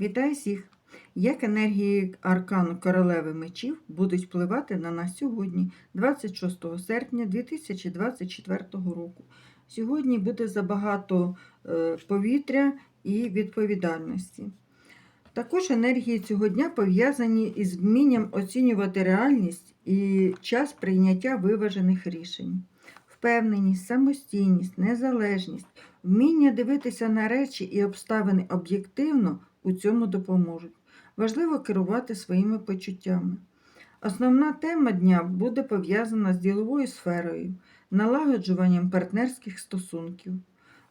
Вітаю всіх! Як енергії аркану королеви мечів будуть впливати на нас сьогодні, 26 серпня 2024 року. Сьогодні буде забагато е, повітря і відповідальності. Також енергії цього дня пов'язані із вмінням оцінювати реальність і час прийняття виважених рішень. Впевненість, самостійність, незалежність, вміння дивитися на речі і обставини об'єктивно у цьому допоможуть. Важливо керувати своїми почуттями. Основна тема дня буде пов'язана з діловою сферою, налагоджуванням партнерських стосунків.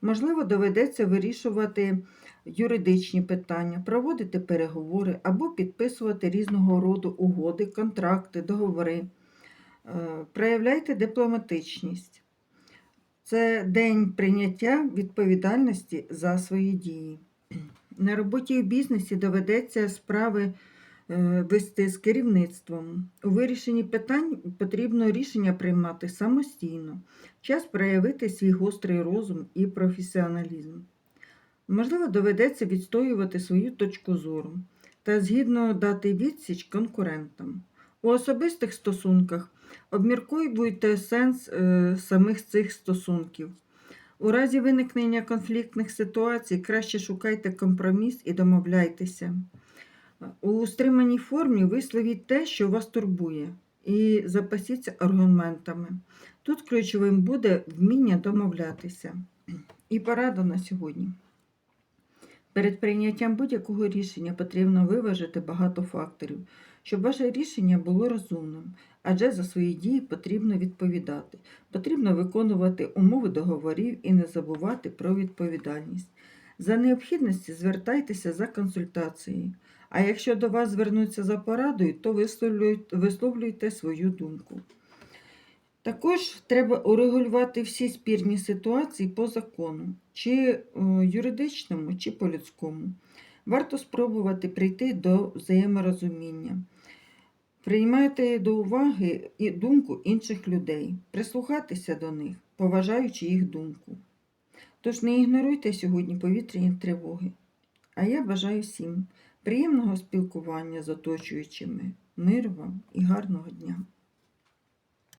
Можливо, доведеться вирішувати юридичні питання, проводити переговори або підписувати різного роду угоди, контракти, договори. Е, Проявляйте дипломатичність. Це день прийняття відповідальності за свої дії. На роботі і в бізнесі доведеться справи е, вести з керівництвом. У вирішенні питань потрібно рішення приймати самостійно. Час проявити свій гострий розум і професіоналізм. Можливо, доведеться відстоювати свою точку зору та згідно дати відсіч конкурентам. У особистих стосунках обміркуйте сенс е, самих цих стосунків. У разі виникнення конфліктних ситуацій краще шукайте компроміс і домовляйтеся. У стриманій формі висловіть те, що вас турбує, і запасіться аргументами. Тут ключовим буде вміння домовлятися. І порада на сьогодні. Перед прийняттям будь-якого рішення потрібно виважити багато факторів, щоб ваше рішення було розумним, адже за свої дії потрібно відповідати. Потрібно виконувати умови договорів і не забувати про відповідальність. За необхідності звертайтеся за консультацією. А якщо до вас звернуться за порадою, то висловлюйте, свою думку. Також треба урегулювати всі спірні ситуації по закону, чи е, юридичному, чи по людському. Варто спробувати прийти до взаєморозуміння. Приймайте до уваги і думку інших людей, прислухатися до них, поважаючи їх думку. Тож не ігноруйте сьогодні повітряні тривоги. А я бажаю всім приємного спілкування з оточуючими, миру вам і гарного дня!